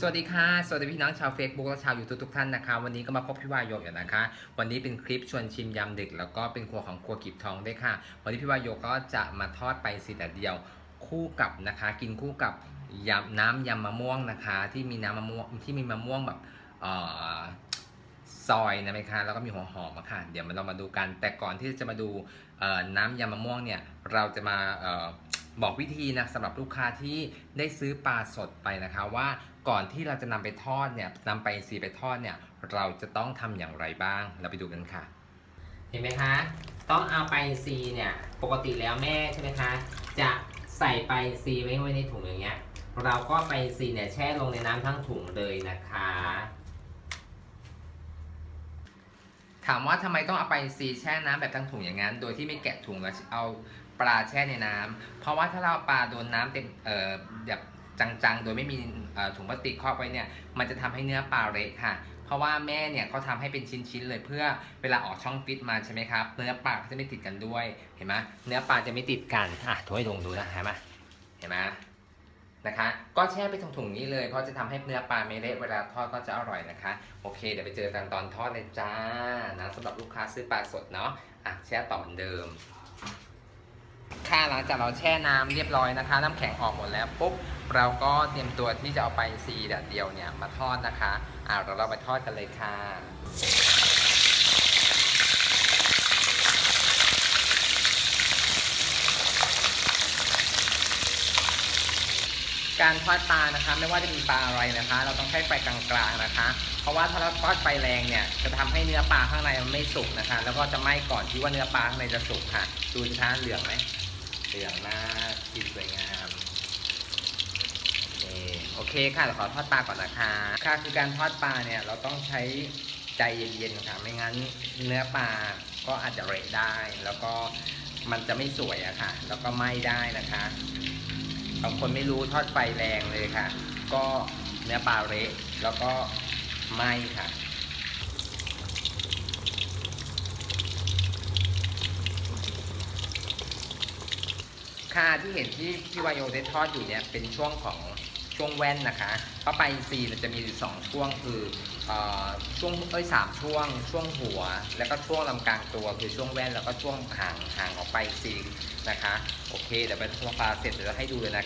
สวัสดีค่ะ สวัสดีพี่น้องชาว Facebook และชาว YouTube ทุกท่านนะคะ วันนี้ก็มาพบพี่วายโยกอยู่นะคะ วันนี้เป็นคลิปชวนชิมยำดึก แล้วก็เป็นครัวของครัวกีบทองด้วยค่ะ วันนี้พี่วายโยก็จะมาทอดไปสีแต่เดียว คู่กับนะคะ กินคู่กับยำน้ำยำมะม่วงนะคะ ที่มีน้ำมะม่วงที่มีมะม่วงแบบเอ่อ ซอยนะไหมคะแล้วก็มีหัวหอมอะค่ะ เดี๋ยวมาเรามาดูกัน แต่ก่อนที่จะมาดูน้ำยำมะม่วงเนี่ย เราจะมาออบอกวิธีนะสำหรับลูกค้าที่ได้ซื้อปลาสดไปนะคะว่าก่อนที่เราจะนำไปทอดเนี่ยนำไปซีไปทอดเนี่ย เราจะต้องทำอย่างไรบ้าง เราไปดูกันค่ะ เห็นไหมคะ ต้องเอาไปซีเนี่ยปกติแล้วแม่ใช่ไหมคะจะใส่ไปซีไว้ไว้ในถุงอย่างเงี้ย เราก็ไปซีเนี่ยแช่ลงในน้ำทั้งถุงเลยนะคะ ถามว่าทำไมต้องเอาไปซีแช่น้ำแบบทั้งถุงอย่างนั้น โดยที่ไม่แกะถุงแล้วเอาปลาแช่ในน้ำเพราะว่าถ้าเราปลาโดนน้ำเต็มเอ่อแบบจังๆ โดยไม่มีถุงพลาสติกครอบไว้เนี่ย มันจะทำให้เนื้อปลาเละค่ะ เพราะว่าแม่เนี่ยเขาทำให้เป็นชิ้นๆเลยเพื่อเวลาออกช่องฟิตมาใช่ไหมครับ เนื้อปลาจะไม่ติดกันด้วย เห็นไหมเนื้อปลาจะไม่ติดกัน อะถุให้ลงดูนะเห็นไหมเห็นไหม นะคะ ก็แช่ไปถุงๆนี้เลย เพราะจะทำให้เนื้อปลาไม่เละเวลาทอดก็จะอร่อยนะคะ โอเค เดี๋ยวไปเจอกันตอนทอดเลยจ้านะสำหรับลูกค้าซื้อปลาสดเนาะอะแช่ต่อเหมือนเดิม ค่ะหลังจากเราแช่น้ำเรียบร้อยนะคะ น้ำแข็งออกหมดแล้วปุ๊บเราก็เตรียมตัวที่จะเอาไปซีแดดเดียวเนี่ยมาทอดนะคะอ่าเราเราไปทอดกันเลยค่ะ การทอดปลานะคะ ไม่ว่าจะมีปลาอะไรนะคะ เราต้องใช้ไฟกลางๆนะคะ เพราะว่าถ้าเราทอดไฟแรงเนี่ยจะทำให้เนื้อปลาข้างในมันไม่สุกนะคะ แล้วก็จะไหม้ก่อนที่ว่าเนื้อปลาข้างในจะสุกค่ะ ดูช้าเหลืองไหมเหลืองมากสีสวยงามโอเคโอเคค่ะเราขอทอดปลาก่อนนะคะค่ะคือการทอดปลาเนี่ยเราต้องใช้ใจเย็นๆค่ะไม่งั้นเนื้อปลาก็อาจจะเละได้ แล้วก็มันจะไม่สวยอะค่ะ แล้วก็ไหม้ได้นะคะ บางคนไม่รู้ทอดไฟแรงเลยค่ะ ก็เนื้อปลาเละแล้วก็ไหม้ค่ะ ค่ะที่เห็นที่พี่วายโยได้ทอดอยู่เนี่ยเป็นช่วงของ ช่วงแว่นนะคะเพราไปซีมันจะมีอยู่สองช่วงคืออช่วงเอ้ยสามช่วง ช่วงหัว แล้วก็ช่วงลำกลางตัวคือช่วงแว่นแล้วก็ช่วงหางหางออกไปซีนะคะ โอเคเดี๋ยวไปทอดปลาเสร็จเดี๋ยวจะให้ดูเลยนะ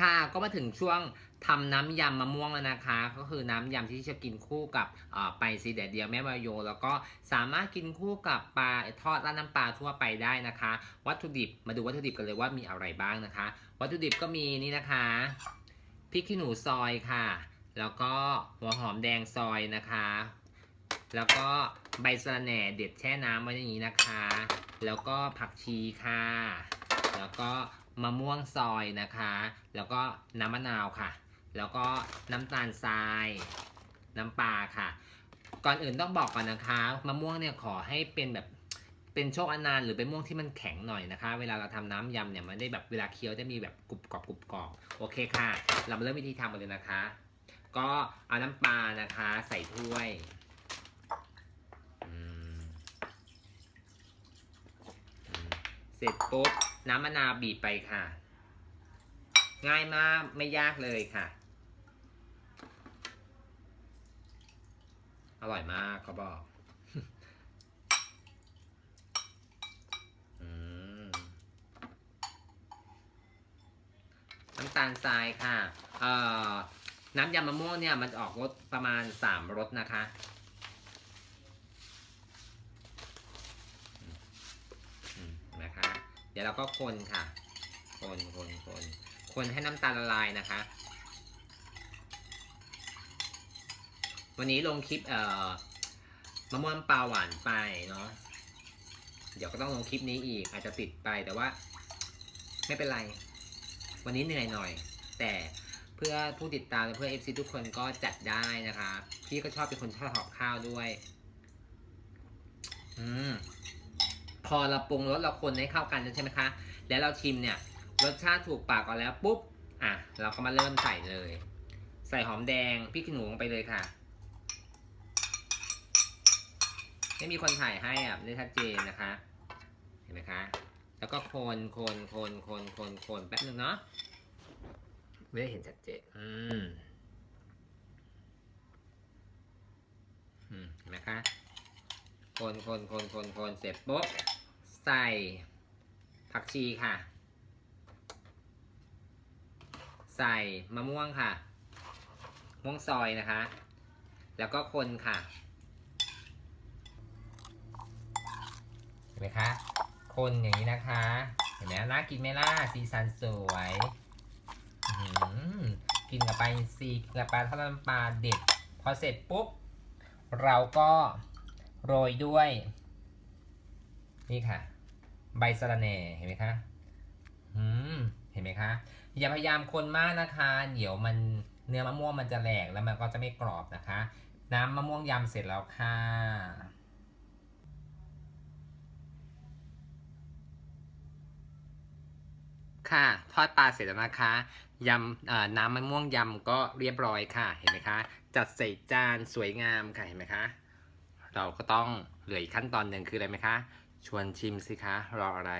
ค่ะก็มาถึงช่วงทำน้ำยำมะม่วงแล้วนะคะ ก็คือน้ำยำที่จะกินคู่กับไปซีแดดเดียวแม่วายโย แล้วก็สามารถกินคู่กับปลาทอดราดน้ำปลาทั่วไปได้นะคะ วัตถุดิบมาดูวัตถุดิบกันเลยว่ามีอะไรบ้างนะคะ วัตถุดิบก็มีนี่นะคะพริกขี้หนูซอยค่ะ แล้วก็หัวหอมแดงซอยนะคะ แล้วก็ใบสะระแหน่เด็ดแช่น้ำไว้อย่างนี้นะคะ แล้วก็ผักชีค่ะ แล้วก็ มะม่วงซอยนะคะ แล้วก็น้ำมะนาวค่ะ แล้วก็น้ำตาลทราย น้ำปลาค่ะ ก่อนอื่นต้องบอกก่อนนะคะมะม่วงเนี่ยขอให้เป็นแบบเป็นโชคอนานหรือเป็นม่วงที่มันแข็งหน่อยนะคะ เวลาเราทำน้ำยำเนี่ยมันได้แบบเวลาเคี้ยวจะมีแบบกรุบกรอบกรุบกรอบโอเคค่ะ เรามาเริ่มวิธีทำกันเลยนะคะ ก็เอาน้ำปลานะคะ ใส่ถ้วยเสร็จปุ๊บ น้ำมะนาวบีบไปค่ะ ง่ายมากไม่ยากเลยค่ะ อร่อยมากเขาบอกน้ำตาลทรายค่ะ เอ่อ น้ำยำมะม่วงเนี่ยมันออกรสประมาณสามรสนะคะ อืมนะคะ เดี๋ยวเราก็คนค่ะ คนคนคนคนให้น้ำตาลละลายนะคะ วันนี้ลงคลิปเอ่อมะม่วงปลาหวานไปเนาะเดี๋ยวก็ต้องลงคลิปนี้อีก อาจจะติดไปแต่ว่า ไม่เป็นไร วันนี้เหนื่อยหน่อย แต่เพื่อผู้ติดตามและเพื่อ FC ทุกคนก็จัดได้นะคะ พี่ก็ชอบเป็นคนชอบหอบข้าวด้วย อืม พอเราปรุงรสเราคนให้เข้ากันใช่ไหมคะ แล้วเราชิมเนี่ยรสชาติถูกปากก่อนแล้วปุ๊บ อะ เราก็มาเริ่มใส่เลย ใส่หอมแดงพริกขี้หนูลงไปเลยค่ะ ไม่มีคนถ่ายให้อะไม่ชัดเจนนะคะ เห็นไหมคะ แล้วก็คนคนคนคนคนคนแป๊บนึงเนาะไม่ได้เห็นชัดเจน อืมอืมเห็นไหมคะ คนคนคนคนคนเสร็จปุ๊บ ใส่ผักชีค่ะ ใส่มะม่วงค่ะ ม่วงซอยนะคะ แล้วก็คนค่ะเห็นไหมคะ คนอย่างนี้นะคะ เห็นไหมน่ากินไหมล่ะสีสันสวยกินกับปลาอินทรีกินกับปลาทอดน้ำปลาเด็ด พอเสร็จปุ๊บ เราก็โรยด้วย นี่ค่ะ ใบสะระแหน่เห็นไหมคะอืมเห็นไหมคะ อย่าพยายามคนมากนะคะ เดี๋ยวมันเนื้อมะม่วงมันจะแหลกแล้วมันก็จะไม่กรอบนะคะ น้ำมะม่วงยำเสร็จแล้วค่ะค่ะทอดปลาเสร็จแล้วนะคะยำเอ่อน้ำมะม่วงยำก็เรียบร้อยค่ะเห็นไหมคะ จัดใส่จานสวยงามค่ะเห็นไหมคะ เราก็ต้องเหลืออีกขั้นตอนหนึ่งคืออะไรไหมคะ ชวนชิมสิคะ รออะไร